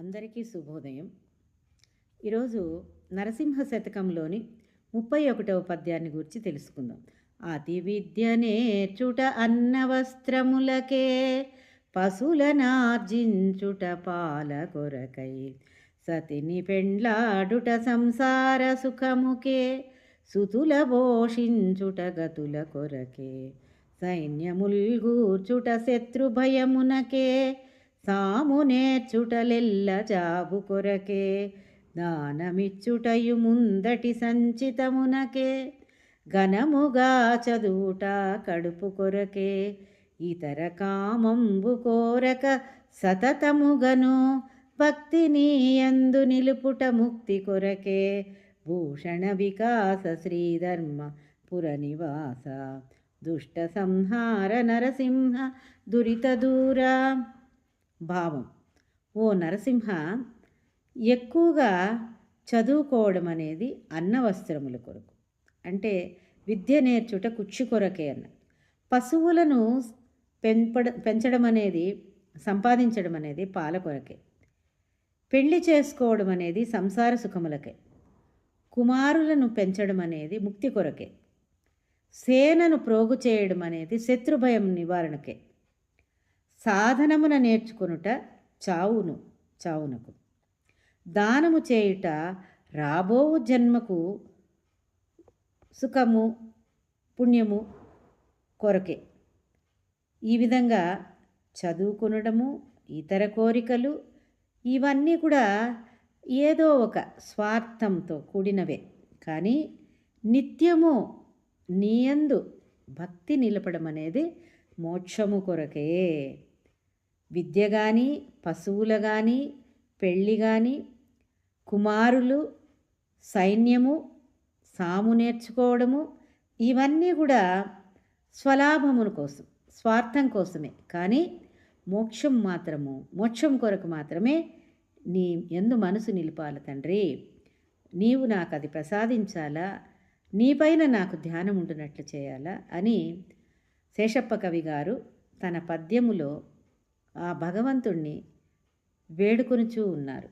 అందరికీ శుభోదయం. ఈరోజు నరసింహ శతకంలోని ముప్పై ఒకటవ పద్యాన్ని గురించి తెలుసుకుందాం. అతి విద్య నేర్చుట అన్న వస్త్రములకే పశులనార్జించుట పాల కొరకై సతిని పెండ్లాడుట సంసార సుఖముకే సుతుల పోషించుట గతుల కొరకే సైన్యముల్గూర్చుట శత్రు భయమునకే సాము నేర్చుటలెల్ల జాబు కొరకే దానమిచ్చుటయు ముందటి సంచితమునకే ఘనముగా చదువుట కడుపు కొరకే ఇతర కామంబు కోరక సతతముగను భక్తిని ఎందు నిలుపుట ముక్తి కొరకే భూషణ వికాస శ్రీధర్మ పురనివాస దుష్ట సంహార నరసింహ దురిత దూరా. భావం. ఓ నరసింహ ఎక్కువగా చదువుకోవడం అనేది అన్నవస్త్రముల కొరకు. అంటే విద్య నేర్చుట కుచ్చి కొరకే అన్న. పశువులను పెంపడ పెంచడం అనేది సంపాదించడం అనేది పాల కొరకే. పెళ్ళి చేసుకోవడం అనేది సంసార సుఖములకే. కుమారులను పెంచడం అనేది ముక్తి కొరకే. సేనను ప్రోగు చేయడం అనేది శత్రుభయం నివారణకే. సాధనమున నేర్చుకొనుట చావును చావునకు. దానము చేయుట రాబో జన్మకు సుఖము పుణ్యము కొరకే. ఈ విధంగా చదువుకునడము ఇతర కోరికలు ఇవన్నీ కూడా ఏదో ఒక స్వార్థంతో కూడినవే. కానీ నిత్యము నీయందు భక్తి నిలపడం అనేది మోక్షము కొరకే. విద్య కానీ పశువులు కానీ పెళ్ళి కానీ కుమారులు సైన్యము సాము నేర్చుకోవడము ఇవన్నీ కూడా స్వలాభముల కోసం స్వార్థం కోసమే. కానీ మోక్షం మాత్రము మోక్షం కొరకు మాత్రమే నీ ఎందు మనసు నిలిపాలి తండ్రి. నీవు నాకు అది ప్రసాదించాలా? నీపైన నాకు ధ్యానం ఉంటున్నట్లు చేయాలా? అని శేషప్ప కవి గారు తన పద్యములో ఆ భగవంతుణ్ణి వేడుకొనుచూ ఉన్నారు.